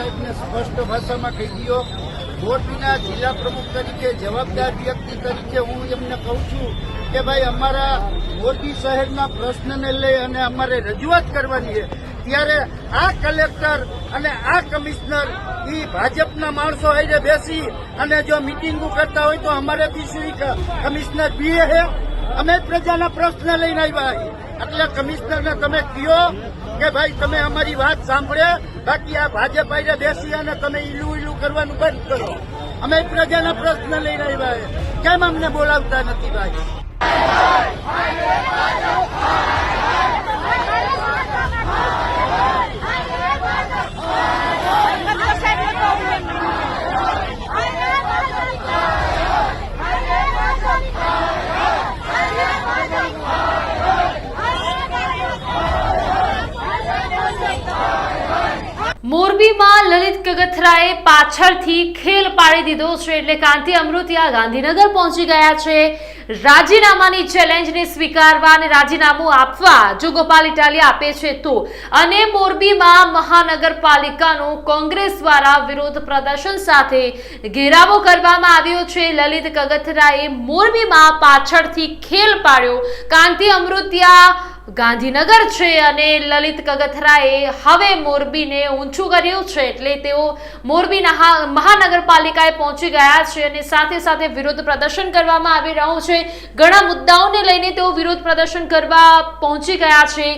સાહેબને સ્પષ્ટ ભાષામાં કહી દો મોરબીના જિલ્લા પ્રમુખ તરીકે, જવાબદાર વ્યક્તિ તરીકે હું એમને કહું છું કે ભાઈ, અમારા મોરબી શહેરના પ્રશ્નને લઈ અને અમારે રજૂઆત કરવાની છે. ત્યારે આ કલેક્ટર અને આ કમિશનર એ ભાજપના માણસો હારે બેસી અને જો મિટિંગો કરતા હોય તો અમારેથી શું કમિશનર પીએ છે? અમે પ્રજાના પ્રશ્ન લઈને આવ્યા એટલે કમિશનરને તમે કહો કે ભાઈ તમે અમારી વાત સાંભળે, બાકી આ ભાજપ હારે બેસી અને તમે ઈલું ઈલું કરવાનું બંધ કરો. અમે પ્રજાના પ્રશ્ન લઈને આવ્યા કેમ અમને બોલાવતા નથી ભાઈ? મોરબીમાં લલિત કગથરાએ પાછળથી ખેલ પાડી દીધો છે એટલે કાંતિ અમૃતિયા ગાંધીનગર પહોંચી ગયા છે. રાજીનામાની ચેલેન્જને સ્વીકારવા અને રાજીનામું આપવા જો ગોપાલ ઇટાલિયા આપે છે તો. અને મોરબીમાં મહાનગરપાલિકાનો કોંગ્રેસ દ્વારા વિરોધ પ્રદર્શન સાથે ઘેરાવો કરવામાં આવ્યો છે. લલિત કગથરાએ મોરબીમાં પાછળથી ખેલ પાડ્યો. કાંતિ અમૃતિયા ગાંધીનગર છે અને લલિત કગથરાએ હવે મોરબીને ઊંચું કર્યું છે એટલે તેઓ મોરબી મહાનગરપાલિકાએ પહોંચી ગયા છે અને સાથે સાથે વિરોધ પ્રદર્શન કરવામાં આવી રહ્યું છે. ઘણા મુદ્દાઓને લઈને તેઓ વિરોધ પ્રદર્શન કરવા પહોંચી ગયા છે.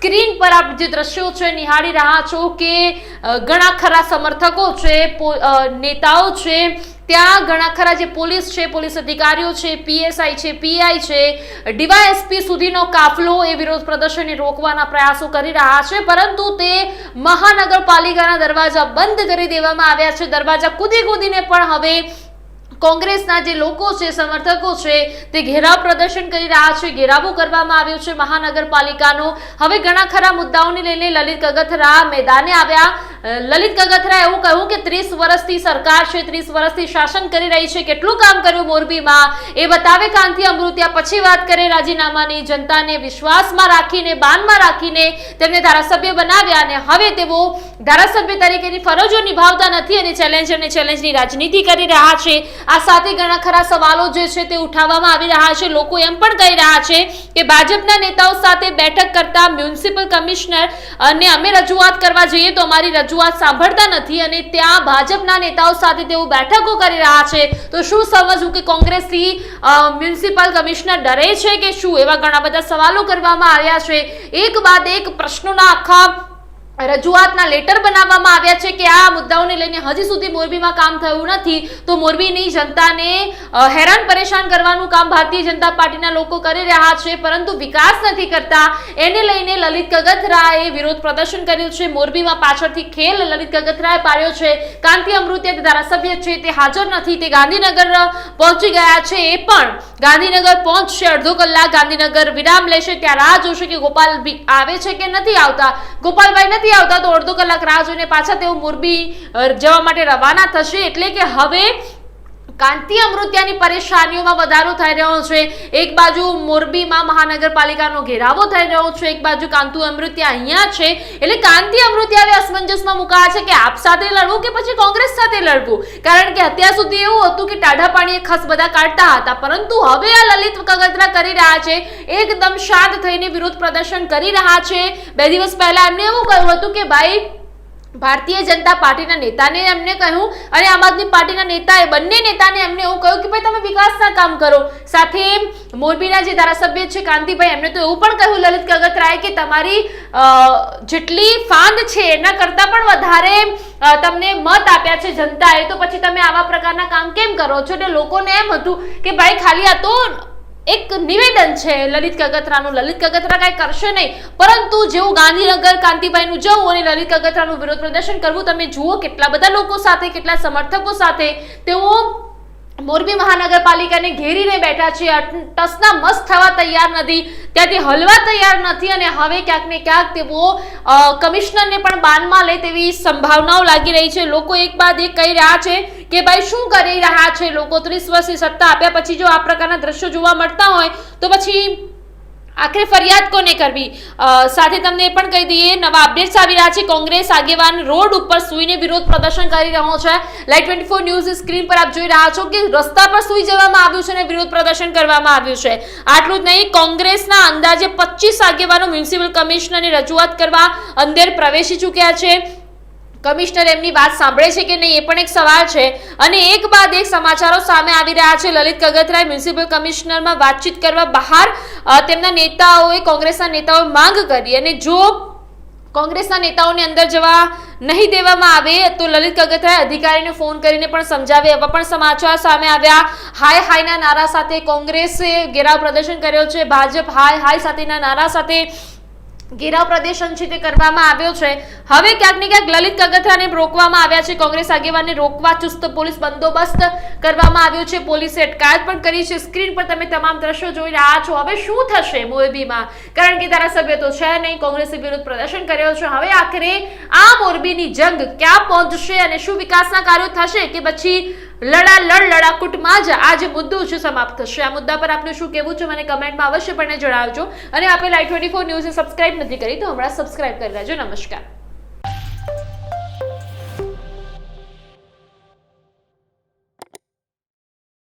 સ્ક્રીન પર આપ જે દ્રશ્યો છે, નિહાળી રહ્યા છો કે ઘણા ખરા સમર્થકો છે નેતાઓ છે. ત્યાં ઘણા ખરા જે પોલીસ છે, પોલીસ અધિકારીઓ છે, પીએસઆઈ છે, પીઆઈ છે, ડીવાયએસપી સુધીનો કાફલો એ વિરોધ પ્રદર્શનને રોકવાના પ્રયાસો કરી રહ્યા છે. પરંતુ તે મહાનગરપાલિકાના દરવાજા બંધ કરી દેવામાં આવ્યા છે. દરવાજા કૂદી કૂદીને પણ હવે કોંગ્રેસના જે લોકો છે, સમર્થકો છે, તે ઘેરાવ પ્રદર્શન કરી રહ્યા છે, ઘેરાવો કરવામાં આવ્યો છે મહાનગરપાલિકાનો. હવે ઘણા ખરા મુદ્દાઓને લઈને લલિત કગથરા મેદાને આવ્યા. લલિત કગથરા એવું કહ્યું કે ત્રીસ વર્ષથી સરકાર છે, ત્રીસ વર્ષથી શાસન કરી રહી છે, કેટલું કામ કર્યું મોરબીમાં? એ બતાવે કાંતિ અમૃત્યા. પછી વાત કરે રાજીનામાની, જનતાને વિશ્વાસમાં રાખીને, બાનમાં રાખીને તેમને ધારાસભ્ય બનાવ્યા અને હવે તેઓ ધારાસભ્ય તરીકેની ફરજો નિભાવતા નથી અને ચેલેન્જ અને ચેલેન્જની રાજનીતિ કરી રહ્યા છે. આ સાથે ઘણા ખરા સવાલો જે છે તે ઉઠાવવામાં આવી રહ્યા છે. લોકો એમ પણ કહી રહ્યા છે કે ભાજપના નેતાઓ સાથે બેઠક કરતા મ્યુનિસિપલ કમિશનર અને અમે રજૂઆત કરવા જઈએ તો અમારી રજૂઆત સાંભળતા નથી અને ત્યાં ભાજપના નેતાઓ સાથે તેઓ બેઠકો કરી રહ્યા છે. તો શું સમજવું કે કોંગ્રેસથી મ્યુનિસિપલ કમિશનર ડરે છે કે શું? એવા ઘણા બધા સવાલો કરવામાં આવ્યા છે. એક બાદ એક પ્રશ્નોના આખા રજૂઆતના લેટર બનાવવામાં આવ્યા છે કે આ મુદ્દાઓને લઈને હજી સુધી મોરબીમાં કામ થયું નથી. તો મોરબીની જનતાને હેરાન પરેશાન કરવાનું કામ ભારતીય જનતા પાર્ટીના લોકો કરી રહ્યા છે, પરંતુ વિકાસ નથી કરતા. એને લઈને લલિત કગથરાએ વિરોધ પ્રદર્શન કર્યું છે. મોરબીમાં પાછળથી ખેલ લલિત કગથરાએ પાડ્યો છે. કાંતિ અમૃતિયા તે ધારાસભ્ય છે, તે હાજર નથી. તે ગાંધીનગર પહોંચી ગયા છે. એ પણ ગાંધીનગર પહોંચશે અડધો કલાક. ગાંધીનગર વિરામ લેશે. ત્યાં રાહ જોશે કે ગોપાલ આવે છે કે નથી આવતા. ગોપાલભાઈ નથી આવતા તો અડધો કલાક રાહ જોઈને પાછા તેઓ મોરબી જવા માટે રવાના થશે. એટલે કે હવે કાંતિ અમૃત્યાની પરેશાનીઓમાં વધારો થઈ રહ્યો છે. એક બાજુ મોરબીમાં મહાનગરપાલિકાનો ઘેરાવો થઈ રહ્યો છે. એક બાજુ કાંતુ અમૃત્યા અહીંયા છે. એટલે કાંતિ અમૃત્યા અસમંજસમાં મુકાયા છે કે આપ સાથે લડવું કે પછી કોંગ્રેસ સાથે લડવું? કારણ કે અત્યાર સુધી એવું હતું કે ટાઢા પાણીએ ખસ બધા કાઢતા હતા. પરંતુ હવે આ લલિત કગતરા કરી રહ્યા છે. એકદમ શાંત થઈને વિરોધ પ્રદર્શન કરી રહ્યા છે. બે દિવસ પહેલા એમને એવું કહ્યું હતું કે, ભાઈ ભારતીય જનતા પાર્ટીના નેતાને એમને કહ્યું અને આમ આદમી પાર્ટીના નેતાએ, બંને નેતાને એમને એવું કહ્યું કે ભાઈ તમે વિકાસના કામ કરો. સાથે મોરબીના જે ધારાસભ્ય છે કાંતિભાઈ, એમને તો એવું પણ કહ્યું લલિત કગતરાએ કે તમારી જેટલી ફાંદ છે એના કરતાં પણ વધારે તમને મત આપ્યા છે જનતાએ. તો પછી તમે આવા પ્રકારના કામ કેમ કરો છો? એટલે લોકોને એમ હતું કે ભાઈ ખાલી આ તો એક નિવેદન છે, લલિત કગતરાનું લલિત કગતરા કાંઈ કરશે નહીં. પરંતુ જેવું ગાંધીનગર કાંતિભાઈનું જવું અને લલિત કગતરાનું વિરોધ પ્રદર્શન કરવું, તમે જુઓ કેટલા બધા લોકો સાથે, કેટલા સમર્થકો સાથે. તેઓ મોરબી મહાનગરપાલિકાને ઘેરીને બેઠા છે. ટસના મસ્ત થવા તૈયાર નથી. ત્યાંથી હલવા તૈયાર નથી અને હવે ક્યાંક ને ક્યાંક તેઓ કમિશનરને પણ બાનમાં લે તેવી સંભાવનાઓ લાગી રહી છે. લોકો એક બાદ એક કહી રહ્યા છે કે ભાઈ શું કરી રહ્યા છે? લોકો ત્રીસ વર્ષની સત્તા આપ્યા પછી જો આ પ્રકારના દ્રશ્યો જોવા મળતા હોય, તો પછી આખરે ફરિયાદ કોને કરવી? સાથે તમને એ પણ કહી દઈએ, નવા અપડેટ્સ આવી રહ્યા છે. કોંગ્રેસ આગેવાન રોડ ઉપર સૂઈને વિરોધ પ્રદર્શન કરી રહ્યો છે. Light twenty four news screen પર આપ જોઈ રહ્યા છો કે રસ્તા પર સૂઈ જવામાં આવ્યું છે અને વિરોધ પ્રદર્શન કરવામાં આવ્યું છે. આટલું જ નહીં, કોંગ્રેસના અંદાજે પચીસ આગેવાનો મ્યુનિસિપલ કમિશનરને રજૂઆત કરવા અંદર પ્રવેશી ચૂક્યા છે. કમિશનર એમની વાત સાંભળે છે કે નહીં એ પણ એક સવાલ છે. અને એક બાદ એક સમાચારો સામે આવી રહ્યા છે. લલિત કગતરાય મ્યુનિસિપલ કમિશનરમાં વાતચીત કરવા બહાર તેમના નેતાઓએ કોંગ્રેસના નેતાઓએ માંગ કરી અને જો કોંગ્રેસના નેતાઓને અંદર જવા નહીં દેવામાં આવે, તો લલિત કગથરાએ અધિકારીને ફોન કરીને પણ સમજાવે એવા પણ સમાચાર સામે આવ્યા. હાય હાયના નારા સાથે કોંગ્રેસે ઘેરાવ પ્રદર્શન કર્યો છે. ભાજપ હાય હાય સાથેના નારા સાથે ઘેરાવ પ્રદર્શન છે તે કરવામાં આવ્યો છે. હવે ક્યાંક ને ક્યાંક લલિત કગથરાને રોકવામાં આવ્યા છે. કોંગ્રેસ આગેવાનને રોકવા ચુસ્ત પોલીસ બંદોબસ્ત કરવામાં આવ્યો છે. પોલીસે અટકાયત પણ કરી છે. સ્ક્રીન પર તમે તમામ દ્રશ્યો જોઈ રહ્યા છો. હવે શું થશે મોરબીમાં? કારણ કે ધારાસભ્ય તો છે નહીં. કોંગ્રેસે વિરોધ પ્રદર્શન કર્યો છે. હવે આખરે આ મોરબીની જંગ ક્યાં પહોંચશે અને શું વિકાસના કાર્યો થશે કે પછી લડા, લડ, લડાકૂટમાં જ આ જે મુદ્દો છે સમાપ્ત થશે. આ મુદ્દા પર આપનું શું કહેવું છે મને કમેન્ટમાં અવશ્યપણે જણાવજો. અને આપણે લાઈવ ટ્વેન્ટી ફોર ન્યૂઝને સબસ્ક્રાઇબ નથી કરી તો હમણાં સબસ્ક્રાઇબ કરી લેજો. નમસ્કાર.